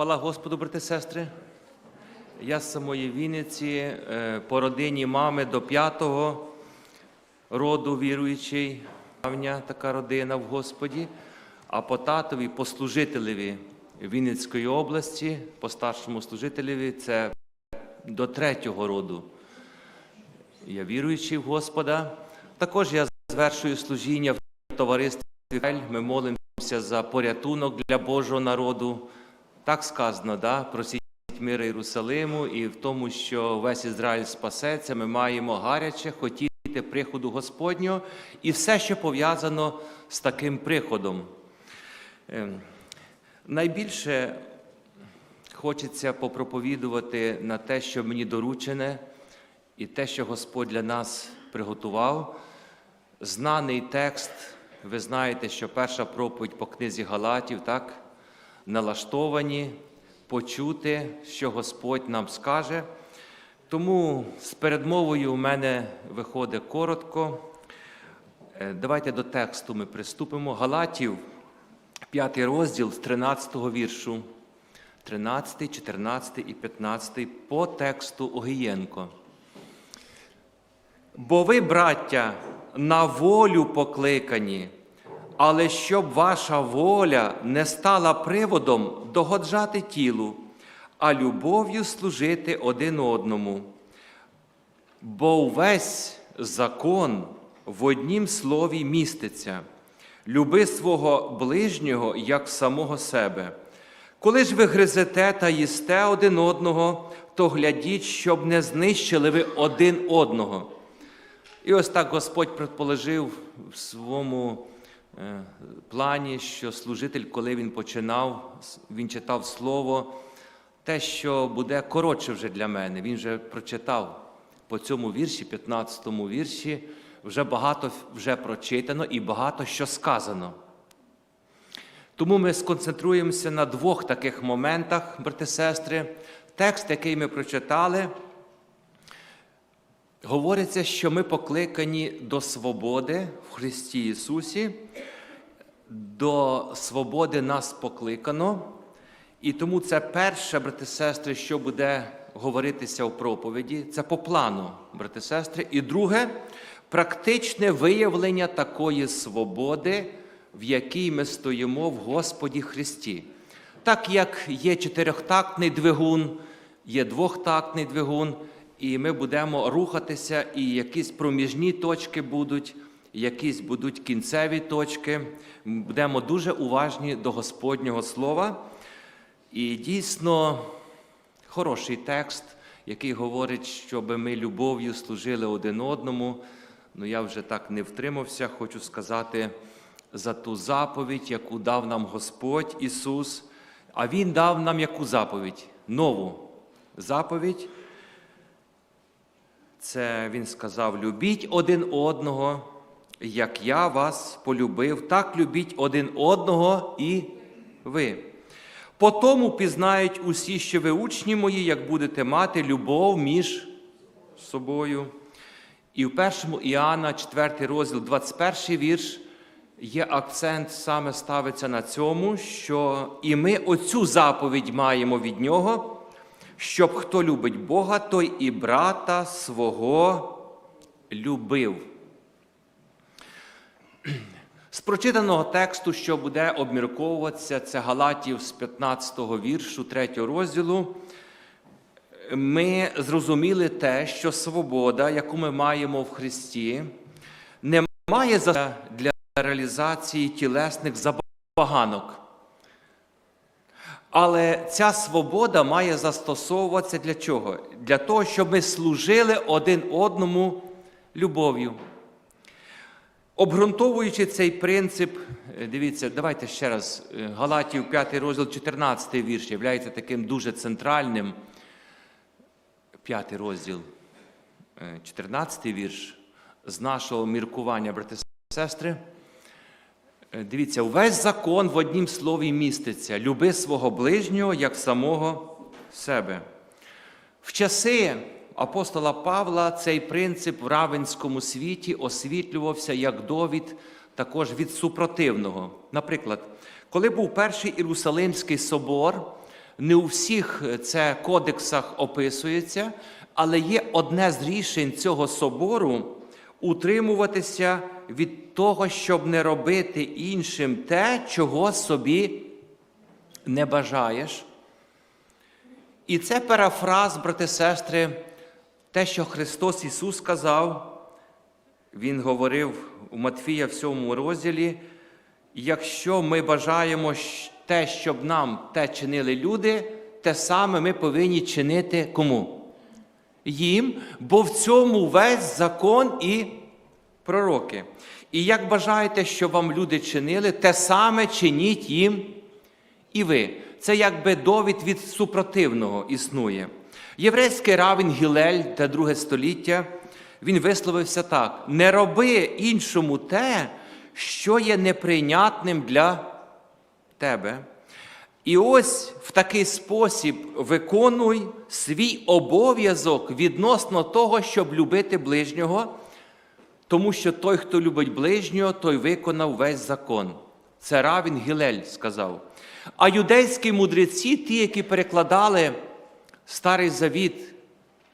Хвала Господу, брати сестри. Я з самої Вінниці, е, по родині мами до п'ятого роду віруючий, давня така родина в Господі, а по татові, по служителеві Вінницької області, по старшому служителеві це до третього роду. Я віруючий в Господа. Також я звершую служіння в товаристві. Ми молимося за порятунок для Божого народу. Так сказано, да? просіть мира Єрусалиму, і в тому, що весь Ізраїль спасеться, ми маємо гаряче хотіти приходу Господнього і все, що пов'язано з таким приходом. Ем, Найбільше хочеться попроповідувати на те, що мені доручене, і те, що Господь для нас приготував. Знаний текст, ви знаєте, що перша проповідь по книзі Галатів, так? Налаштовані почути, що Господь нам скаже. Тому з передмовою у мене виходить коротко. Е, Давайте до тексту ми приступимо. Галатів, 5 розділ з 13 віршу, 13, 14 і 15 по тексту Огієнко. Бо ви, браття, на волю покликані, але щоб ваша воля не стала приводом догоджати тілу, а любов'ю служити один одному. Бо увесь закон в однім слові міститься люби свого ближнього як самого себе. Коли ж ви гризете та їсте один одного, то глядіть, щоб не знищили ви один одного. І ось так Господь предположив в своєму плані, що служитель, коли він починав, він читав слово, те, що буде коротше вже для мене. Він вже прочитав по цьому вірші, 15-му вірші, вже багато вже прочитано і багато що сказано. Тому ми сконцентруємося на двох таких моментах, брати сестри. Текст, який ми прочитали, говориться, що ми покликані до свободи в Христі Ісусі, до свободи нас покликано. І тому це перше, брати сестри, що буде говоритися у проповіді, це по плану, брати сестри. І друге практичне виявлення такої свободи, в якій ми стоїмо в Господі Христі. Так як є чотирьохтактний двигун, є двохтактний двигун, і ми будемо рухатися, і якісь проміжні точки будуть, якісь будуть кінцеві точки. Будемо дуже уважні до Господнього Слова. І дійсно хороший текст, який говорить, щоб ми любов'ю служили один одному. Ну я вже так не втримався, хочу сказати за ту заповідь, яку дав нам Господь Ісус. А Він дав нам яку заповідь? Нову заповідь. Це Він сказав: любіть один одного, як я вас полюбив, так любіть один одного і ви. По тому пізнають усі, що ви учні мої, як будете мати любов між собою. І в першому Іоанна, 4 розділ, 21 вірш, є акцент саме ставиться на цьому, що і ми оцю заповідь маємо від нього, щоб хто любить Бога, той і брата свого любив. З прочитаного тексту, що буде обмірковуватися, це Галатів з 15-го віршу 3 розділу, ми зрозуміли те, що свобода, яку ми маємо в Христі, не має для реалізації тілесних забаганок. Але ця свобода має застосовуватися для чого? Для того, щоб ми служили один одному любов'ю. Обґрунтовуючи цей принцип, е, дивіться, давайте ще раз, е, Галатів 5 розділ, 14 вірш, є таким дуже центральним. 5 розділ, е, 14 вірш з нашого міркування, брати сестри. Е, Дивіться, увесь закон в однім слові міститься: люби свого ближнього як самого себе. В часи апостола Павла цей принцип в равенському світі освітлювався як довід також від супротивного. Наприклад, коли був перший Єрусалимський собор, не у всіх це кодексах описується, але є одне з рішень цього собору утримуватися від того, щоб не робити іншим те, чого собі не бажаєш. І це парафраз, брати сестри, те, що Христос Ісус сказав, Він говорив у Матфія в сьомому розділі, якщо ми бажаємо те, щоб нам те чинили люди, те саме ми повинні чинити кому? Їм, бо в цьому весь закон і пророки. І як бажаєте, щоб вам люди чинили, те саме чиніть їм і ви. Це якби довід від супротивного існує. Єврейський равін Гілель та друге століття, він висловився так: не роби іншому те, що є неприйнятним для тебе. І ось в такий спосіб виконуй свій обов'язок відносно того, щоб любити ближнього, тому що той, хто любить ближнього, той виконав весь закон. Це Равін Гілель сказав. А юдейські мудреці, ті, які перекладали Старий Завіт,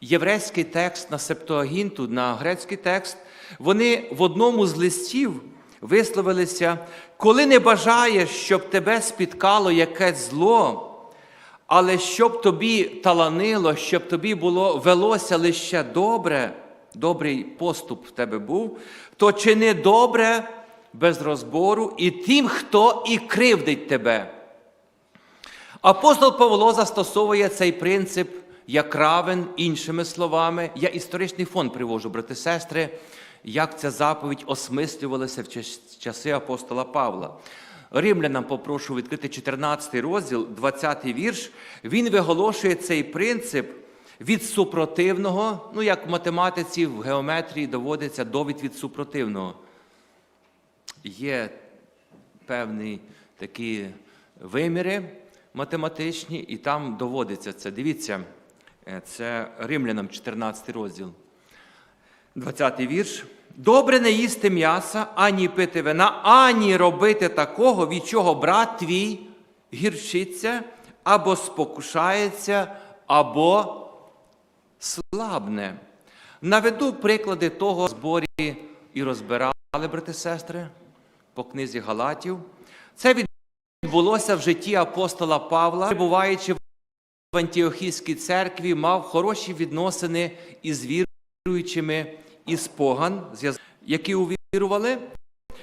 єврейський текст на Септуагінту, на грецький текст, вони в одному з листів висловилися, коли не бажаєш, щоб тебе спіткало якесь зло, але щоб тобі таланило, щоб тобі було велося лише добре, добрий поступ в тебе був, то чини добре без розбору і тим, хто і кривдить тебе. Апостол Павло застосовує цей принцип як равен, іншими словами. Я історичний фон привожу, брати сестри, як ця заповідь осмислювалася в часи апостола Павла. Римлянам попрошу відкрити 14 розділ, 20 вірш. Він виголошує цей принцип від супротивного, ну як в математиці, в геометрії доводиться довід від супротивного. Є певні такі виміри математичні, і там доводиться це. Дивіться, е, це Римлянам 14 розділ. 20 вірш. Добре не їсти м'яса, ані пити вина, ані робити такого, від чого брат твій гірчиться, або спокушається, або слабне. Наведу приклади того зборі і розбирали, брати сестри, по книзі Галатів. Це відбулося в житті апостола Павла, перебуваючи в Антіохійській церкві, мав хороші відносини із віруючими із поган, які увірували,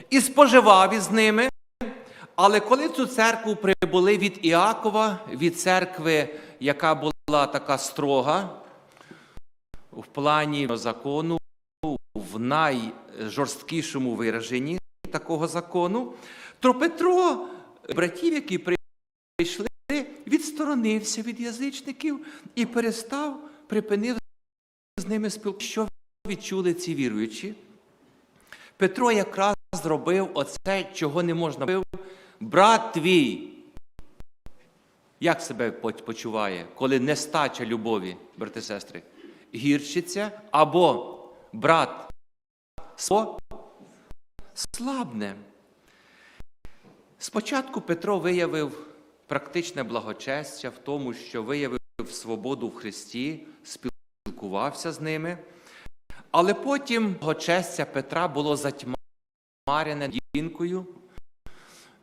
і споживав із ними. Але коли цю церкву прибули від Іакова, від церкви, яка була така строга, в плані закону, в найжорсткішому вираженні такого закону, то Петро, братів, які прийшли, відсторонився від язичників і перестав, припинив з ними спілкуватися. Що відчули ці віруючі? Петро якраз зробив оце, чого не можна робив. Брат твій. Як себе почуває, коли нестача любові, брати сестри, гірчиться, або брат слабне. Спочатку Петро виявив практичне благочестя в тому, що виявив свободу в Христі, спілкувався з ними. Але потім благочестя Петра було затьмарене жінкою,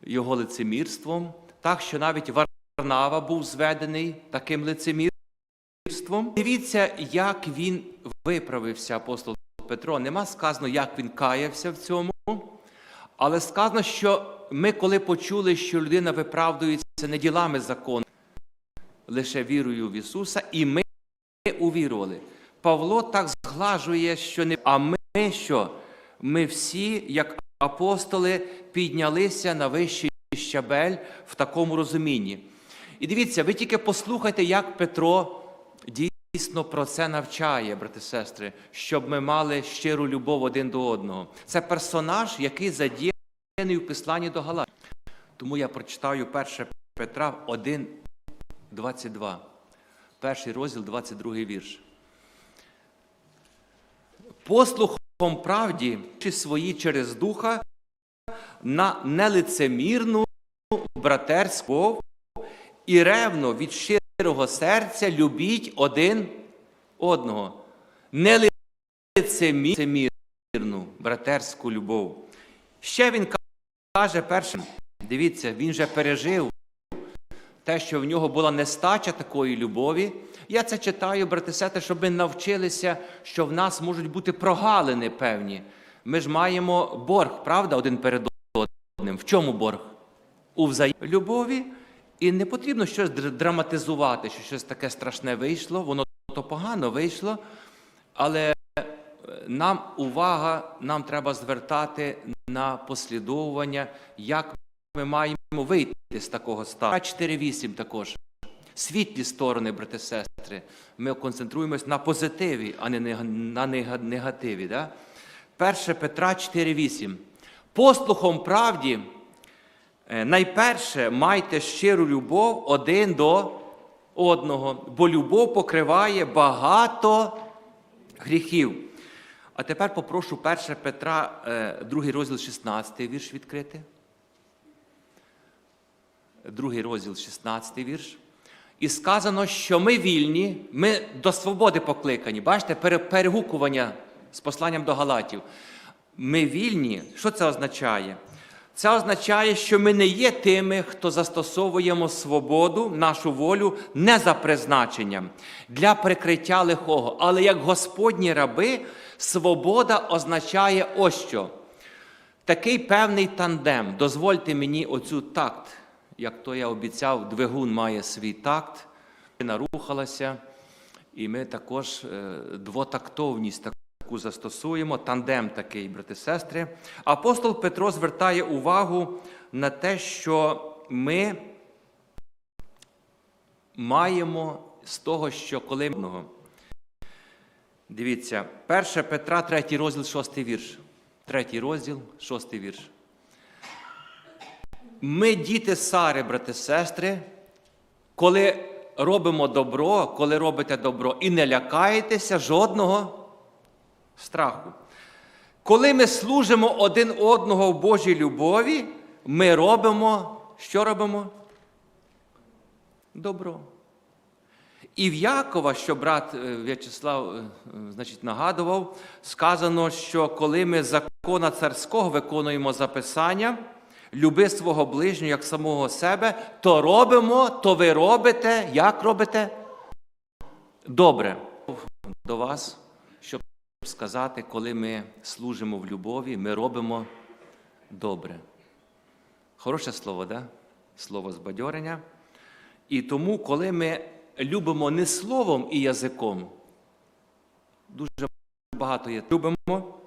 його лицемірством, так що навіть Варнава був зведений таким лицемірством. Дивіться, як він виправився, апостол Петро. Нема сказано, як він каявся в цьому, але сказано, що ми, коли почули, що людина виправдується не ділами закону, лише вірою в Ісуса, і ми увірували. Павло так зглажує, що не. А ми що? Ми всі, як апостоли, піднялися на вищий щабель в такому розумінні. І дивіться, ви тільки послухайте, як Петро дійсно про це навчає, брати і сестри, щоб ми мали щиру любов один до одного. Це персонаж, який задіяний в посланні до Галат. Тому я прочитаю 1 Петра 1, 22. Перший розділ, 22 вірш. Послухом правді чи свої через духа на нелицемірну братерську і ревно від щирого серця любіть один одного. Не лицемірну, братерську любов. Ще він каже першим, дивіться, він же пережив те, що в нього була нестача такої любові. Я це читаю, брати сестри, щоб ми навчилися, що в нас можуть бути прогалини певні. Ми ж маємо борг, правда, один перед одним. В чому борг? У взаємолюбові. І не потрібно щось драматизувати, що щось таке страшне вийшло, воно то погано вийшло, але е, нам увага, нам треба звертати на послідовування, як ми маємо вийти з такого стану. 4.8 також. Світлі сторони, брати сестри. Ми концентруємось на позитиві, а не на нега- негативі. Да? 1 Петра 4.8. Послухом правді, найперше майте щиру любов один до одного, бо любов покриває багато гріхів. А тепер попрошу 1 Петра, е, другий розділ 16 вірш відкрити. Другий розділ, 16 вірш. І сказано, що ми вільні, ми до свободи покликані. Бачите, пере- перегукування з посланням до Галатів. Ми вільні. Що це означає? Це означає, що ми не є тими, хто застосовуємо свободу, нашу волю не за призначенням для прикриття лихого. Але як Господні раби, свобода означає ось що. Такий певний тандем. Дозвольте мені оцю такт, як то я обіцяв, двигун має свій такт. Вона рухалася, і ми також е, двотактовність таку застосуємо, тандем такий, брати сестри. Апостол Петро звертає увагу на те, що ми маємо з того, що коли. Дивіться, 1 Петра, 3 розділ, 6 вірш. Третій розділ, шостий вірш. Ми діти Сари, брати сестри, коли робимо добро, коли робите добро і не лякаєтеся жодного страху. Коли ми служимо один одного в Божій любові, ми робимо, що робимо? Добро. І в Якова, що брат е, В'ячеслав е, значить, нагадував, сказано, що коли ми закона царського виконуємо записання, люби свого ближнього як самого себе, то робимо, то ви робите, як робите? Добре. До вас, сказати, коли ми служимо в любові, ми робимо добре. Хороше слово, да? Слово збадьорення. І тому, коли ми любимо не словом і язиком, дуже багато є, любимо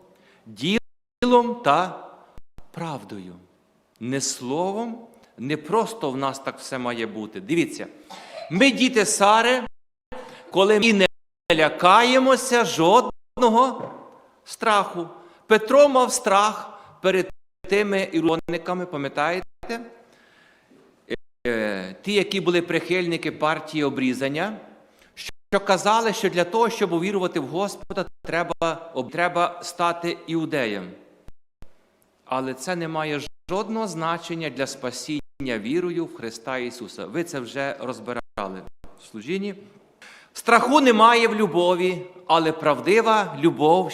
ділом та правдою. Не словом, не просто в нас так все має бути. Дивіться, ми діти Сари, коли ми не лякаємося жодного страху. Петро мав страх перед тими ірониками, пам'ятаєте? Е, ті, які були прихильники партії обрізання, що казали, що для того, щоб увірувати в Господа, треба, треба стати іудеєм. Але це не має жодного значення для спасіння вірою в Христа Ісуса. Ви це вже розбирали в служінні. Страху немає в любові, але правдива любов,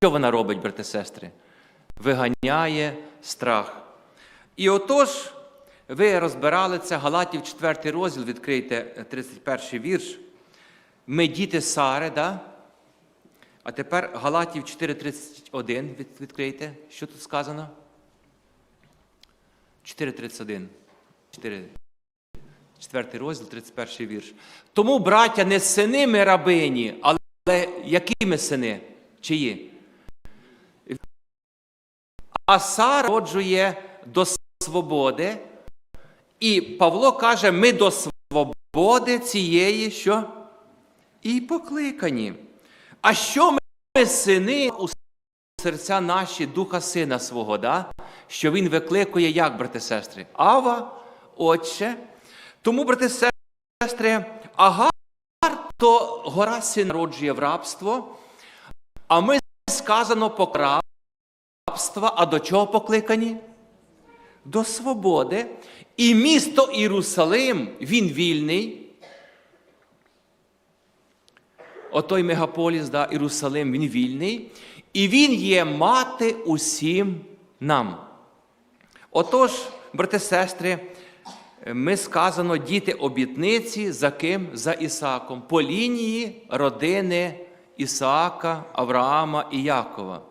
що вона робить, брати сестри? Виганяє страх. І отож, ви розбирали це, Галатів 4 розділ, відкрийте 31 вірш. Ми діти Сари, да? А тепер Галатів 4.31 відкрийте. Що тут сказано? 4.31. 4. Четвертий розділ, 31 вірш. Тому, браття, не сини ми рабині, але які ми сини? Чиї? А Сара роджує до свободи. І Павло каже: ми до свободи цієї, що? І покликані. А що ми сини у серця наші духа сина свого, да? що він викликує, як, брати сестри? Ава, Отче. Тому, брати сестри, Агар то гора син народжує в рабство, а ми сказано по рабства, а до чого покликані? до свободи, і місто Єрусалим, він вільний. Отой мегаполіс, да, Єрусалим, він вільний, і він є мати усім нам. Отож, брати сестри, ми сказано діти обітниці за ким? За Ісаком, по лінії родини Ісаака, Авраама і Якова.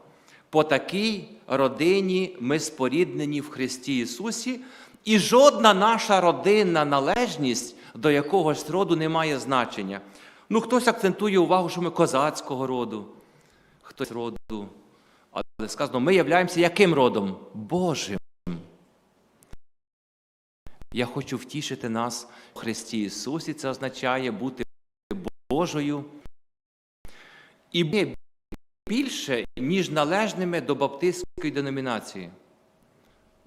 По такій родині ми споріднені в Христі Ісусі, і жодна наша родинна належність до якогось роду не має значення. Ну, хтось акцентує увагу, що ми козацького роду, хтось роду. Але сказано, ми являємося яким родом? Божим. Я хочу втішити нас в Христі Ісусі. Це означає бути Божою. І більше, ніж належними до баптистської деномінації.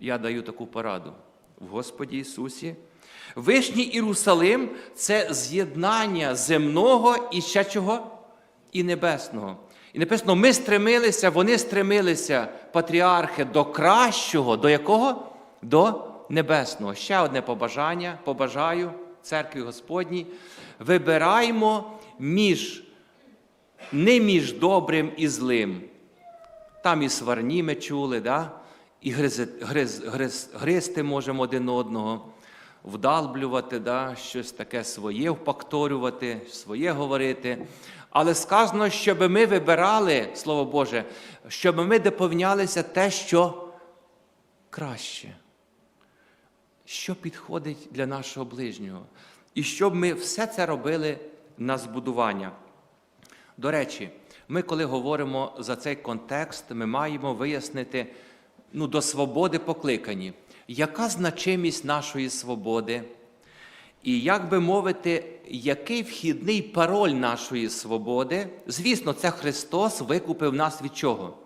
Я даю таку пораду в Господі Ісусі. Вишній Єрусалим це з'єднання земного і ще чого? І небесного. І написано, ми стремилися, вони стремилися, патріархи, до кращого, до якого? До небесного. Ще одне побажання, побажаю церкві Господній. Вибираймо між, не між добрим і злим. Там і сварні ми чули, да? і гризи, гриз, гриз, гризти можемо один одного, вдалблювати, да? щось таке своє впакторювати, своє говорити. Але сказано, щоб ми вибирали, Слово Боже, щоб ми доповнялися те, що краще, що підходить для нашого ближнього. І щоб ми все це робили на збудування. До речі, ми, коли говоримо за цей контекст, ми маємо вияснити ну, до свободи покликані, яка значимість нашої свободи, і, як би мовити, який вхідний пароль нашої свободи. Звісно, це Христос викупив нас від чого?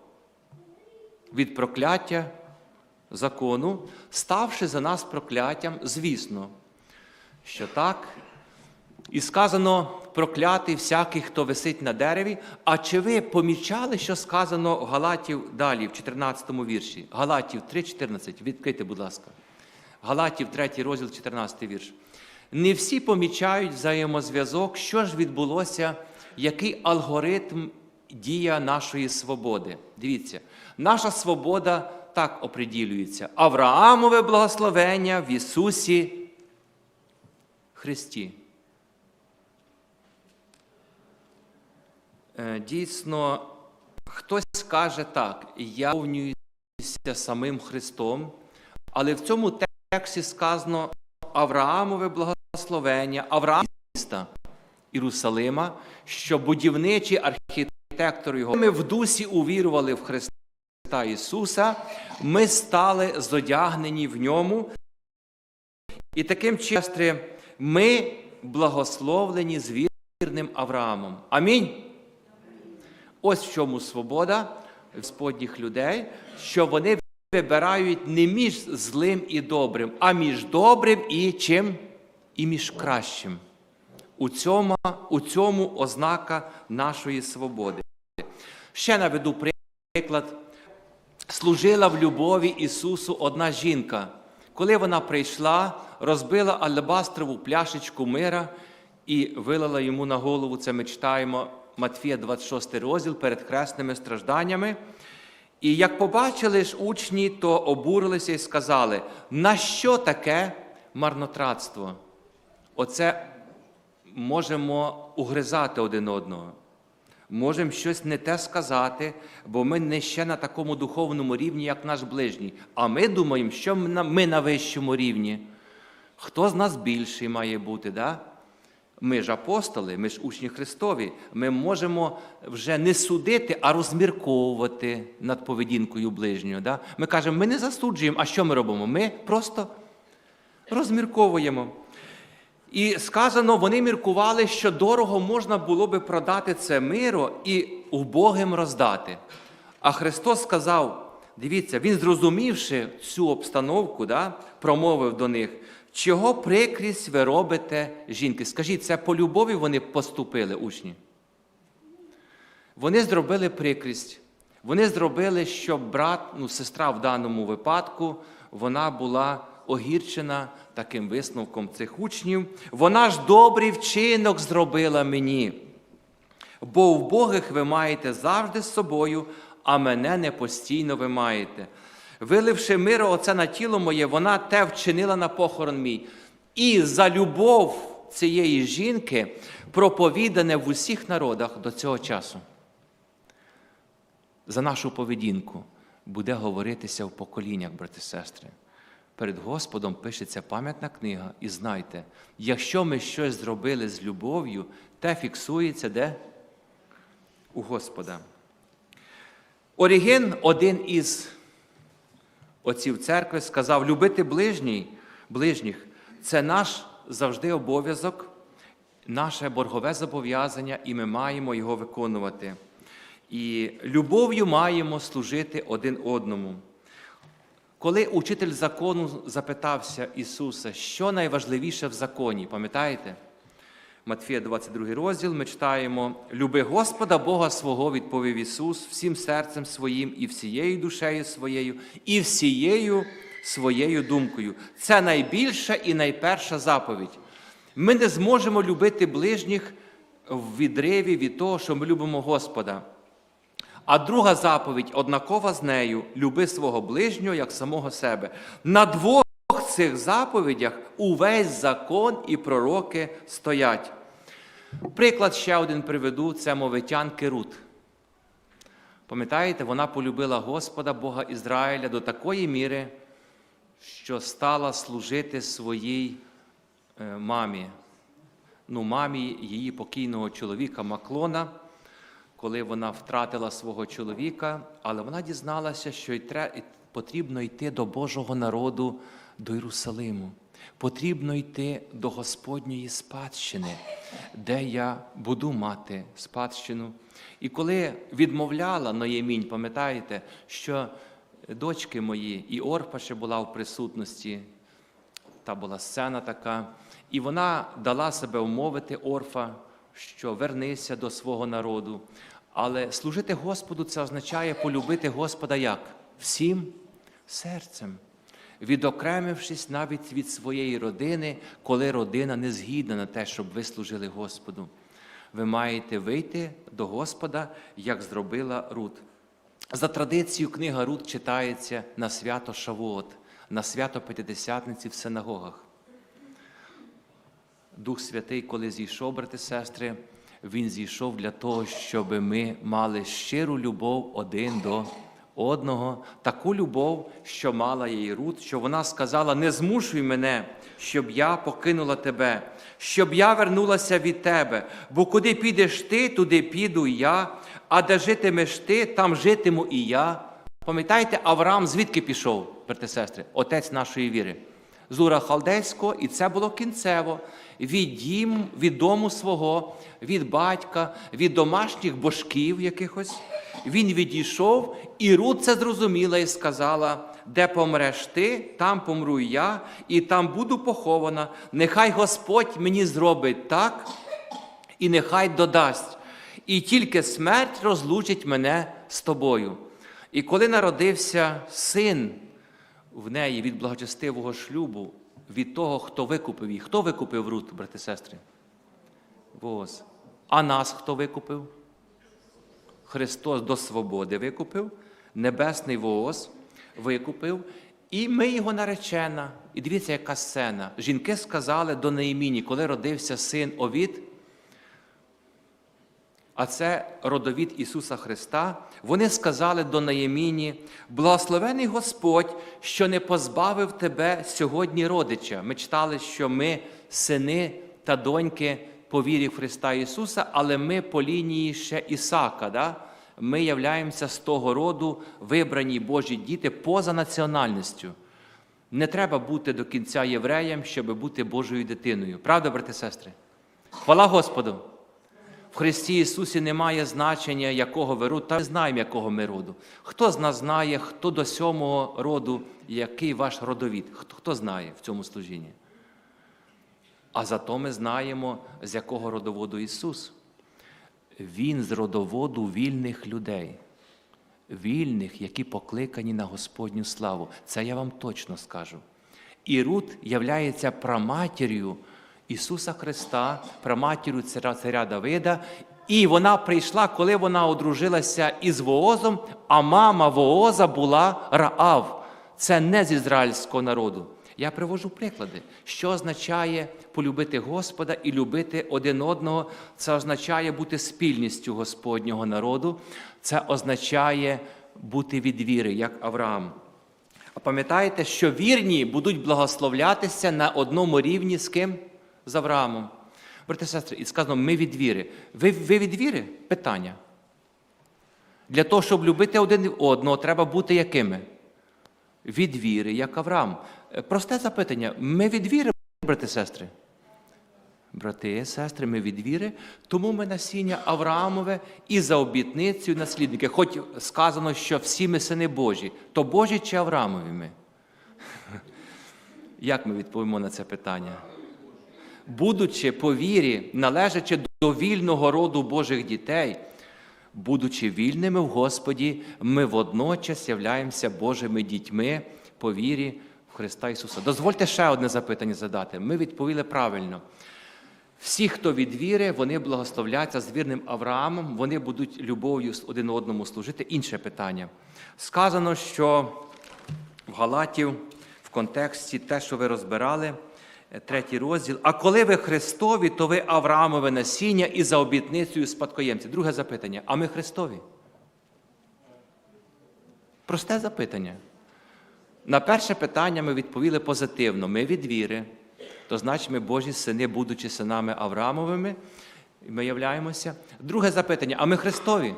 Від прокляття закону, ставши за нас прокляттям, звісно, що так. І сказано проклятий всякий, хто висить на дереві. А чи ви помічали, що сказано в Галатів далі, в 14 вірші? Галатів 3,14. Відкрийте, будь ласка. Галатів 3 розділ, 14 вірш. Не всі помічають взаємозв'язок, що ж відбулося, який алгоритм дія нашої свободи. Дивіться, наша свобода так оприділюється. Авраамове благословення в Ісусі Христі. Е, Дійсно, хтось скаже так, я повнююся самим Христом, але в цьому тексті сказано Авраамове благословення, Авраам міста Єрусалима, що будівничий архітектор його. Ми в дусі увірували в Христа Ісуса, ми стали зодягнені в ньому. І таким чином ми благословлені з вірним Авраамом. Амінь. Ось в чому свобода Господніх людей, що вони вибирають не між злим і добрим, а між добрим і чим? І між кращим. У цьому, у цьому ознака нашої свободи. Ще наведу приклад. Служила в любові Ісусу одна жінка. Коли вона прийшла, розбила алебастрову пляшечку мира і вилила йому на голову, це ми читаємо Матфія 26 розділ перед хресними стражданнями. І як побачили ж учні, то обурилися і сказали, на що таке марнотратство? Оце можемо угризати один одного. Можемо щось не те сказати, бо ми не ще на такому духовному рівні, як наш ближній. А ми думаємо, що ми на, вищому рівні. Хто з нас більший має бути? Да? Ми ж апостоли, ми ж учні Христові. Ми можемо вже не судити, а розмірковувати над поведінкою ближнього. Да? Ми кажемо, ми не засуджуємо, а що ми робимо? Ми просто розмірковуємо. І сказано, вони міркували, що дорого можна було би продати це миро і убогим роздати. А Христос сказав: дивіться, Він, зрозумівши цю обстановку, да, промовив до них, чого прикрість ви робите жінки? Скажіть, це по любові вони поступили, учні? Вони зробили прикрість. Вони зробили, щоб брат, ну, сестра в даному випадку вона була огірчена таким висновком цих учнів. Вона ж добрий вчинок зробила мені. Бо в Богих ви маєте завжди з собою, а мене не постійно ви маєте. Виливши миро оце на тіло моє, вона те вчинила на похорон мій. І за любов цієї жінки проповідане в усіх народах до цього часу. За нашу поведінку буде говоритися в поколіннях, брати сестри. Перед Господом пишеться пам'ятна книга, і знайте, якщо ми щось зробили з любов'ю, те фіксується де? У Господа. Оріген, один із отців церкви, сказав: любити ближній, ближніх це наш завжди обов'язок, наше боргове зобов'язання, і ми маємо його виконувати. І любов'ю маємо служити один одному. Коли учитель закону запитався Ісуса, що найважливіше в законі, пам'ятаєте? Матфія 22 розділ ми читаємо: Люби Господа Бога свого, відповів Ісус, всім серцем своїм, і всією душею своєю, і всією своєю думкою. Це найбільша і найперша заповідь. Ми не зможемо любити ближніх в відриві від того, що ми любимо Господа. А друга заповідь, однакова з нею, люби свого ближнього як самого себе. На двох цих заповідях увесь закон і пророки стоять. Приклад ще один приведу це мовитянки Рут. Пам'ятаєте, вона полюбила Господа Бога Ізраїля до такої міри, що стала служити своїй е, мамі, ну, мамі її покійного чоловіка Маклона коли вона втратила свого чоловіка, але вона дізналася, що й потрібно йти до Божого народу, до Єрусалиму. Потрібно йти до Господньої спадщини, де я буду мати спадщину. І коли відмовляла Ноємінь, пам'ятаєте, що дочки мої, і Орпа ще була в присутності, та була сцена така, і вона дала себе умовити Орфа, що вернися до свого народу. Але служити Господу це означає полюбити Господа як? Всім серцем, відокремившись навіть від своєї родини, коли родина не згідна на те, щоб ви служили Господу. Ви маєте вийти до Господа, як зробила Рут. За традицією, книга Рут читається на свято Шавуот, на свято П'ятидесятниці в синагогах. Дух Святий, коли зійшов, брати сестри, Він зійшов для того, щоб ми мали щиру любов один до одного, таку любов, що мала її Рут, що вона сказала: не змушуй мене, щоб я покинула тебе, щоб я вернулася від тебе, бо куди підеш ти, туди піду я, а де житимеш ти, там житиму і я. Пам'ятаєте, Авраам звідки пішов, брати сестри, отець нашої віри? З Ура Халдейського, і це було кінцево від дім, від дому свого, від батька, від домашніх божків якихось. Він відійшов, і Рут це зрозуміла і сказала: де помреш ти, там помру я, і там буду похована. Нехай Господь мені зробить так, і нехай додасть. І тільки смерть розлучить мене з тобою. І коли народився син в неї від благочестивого шлюбу, від того, хто викупив її. Хто викупив Рут, брати сестри? Воз. А нас хто викупив? Христос до свободи викупив, Небесний Воос викупив, і ми його наречена. І дивіться, яка сцена. Жінки сказали до Неєміні, коли родився син Овід, а це родовід Ісуса Христа, вони сказали до Наєміні, благословений Господь, що не позбавив тебе сьогодні родича. Ми читали, що ми сини та доньки по вірі Христа Ісуса, але ми по лінії ще Ісака. Да? Ми являємося з того роду вибрані Божі діти поза національністю. Не треба бути до кінця євреєм, щоб бути Божою дитиною. Правда, брати сестри? Хвала Господу! В Христі Ісусі немає значення, якого ви роду, та ми знаємо, якого ми роду. Хто з нас знає, хто до сьомого роду, який ваш родовід? Хто, знає в цьому служінні? А зато ми знаємо, з якого родоводу Ісус. Він з родоводу вільних людей. вільних, які покликані на Господню славу. Це я вам точно скажу. І Рут являється праматір'ю Ісуса Христа, праматір'ю царя, Давида. І вона прийшла, коли вона одружилася із Воозом, а мама Вооза була Раав. Це не з ізраїльського народу. Я привожу приклади, що означає полюбити Господа і любити один одного. Це означає бути спільністю Господнього народу. Це означає бути від віри, як Авраам. А пам'ятаєте, що вірні будуть благословлятися на одному рівні з ким? З Авраамом. Брати і сестри, і сказано, ми від віри. Ви, ви від віри? Питання. Для того, щоб любити один одного, треба бути якими? Від віри, як Авраам. Е, Просте запитання. Ми від віри, брати і сестри? Брати і сестри, ми від віри, тому ми насіння Авраамове і за обітницею наслідники. Хоч сказано, що всі ми сини Божі, то Божі чи Авраамові ми? Як ми відповімо на це питання? Будучи по вірі, належачи до вільного роду Божих дітей, будучи вільними в Господі, ми водночас являємося Божими дітьми по вірі в Христа Ісуса. Дозвольте ще одне запитання задати. Ми відповіли правильно. Всі, хто від віри, вони благословляться з вірним Авраамом, вони будуть любов'ю один одному служити. Інше питання. Сказано, що в Галатів в контексті те, що ви розбирали, третій розділ. А коли ви Христові, то ви Авраамове насіння і за обітницею спадкоємці. Друге запитання. А ми Христові? Просте запитання. На перше питання ми відповіли позитивно. Ми від віри, то значить ми Божі сини, будучи синами Авраамовими, ми являємося. Друге запитання: а ми Христові?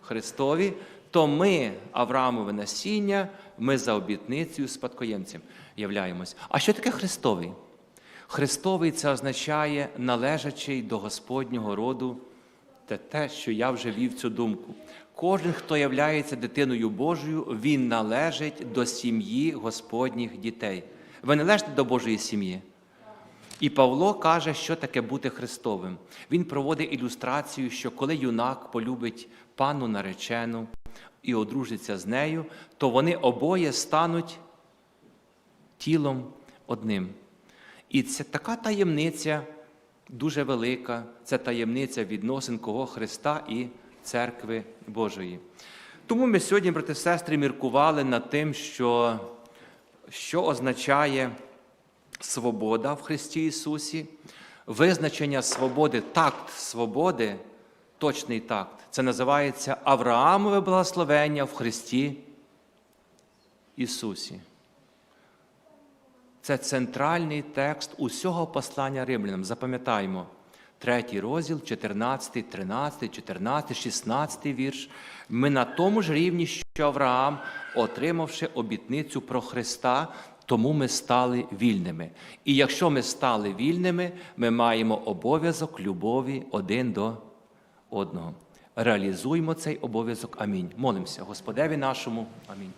Христові, то ми, Авраамове насіння, ми за обітницею спадкоємцем являємось. А що таке Христовий? Христовий це означає належачий до Господнього роду, це те, що я вже вів цю думку. Кожен, хто являється дитиною Божою, він належить до сім'ї Господніх дітей. Ви належите до Божої сім'ї? І Павло каже, що таке бути Христовим. Він проводить ілюстрацію, що коли юнак полюбить пану наречену і одружиться з нею, то вони обоє стануть тілом одним. І це така таємниця дуже велика, це таємниця відносин кого Христа і церкви Божої. Тому ми сьогодні, брати і сестри, міркували над тим, що, що означає свобода в Христі Ісусі, визначення свободи, такт свободи, точний такт. Це називається Авраамове благословення в Христі Ісусі. Це центральний текст усього послання римлянам. Запам'ятаємо. Третій розділ, 14, 13, 14, 16 вірш. Ми на тому ж рівні, що Авраам, отримавши обітницю про Христа, тому ми стали вільними. І якщо ми стали вільними, ми маємо обов'язок любові один до одного. Реалізуємо цей обов'язок. Амінь. Молимося Господеві нашому. Амінь.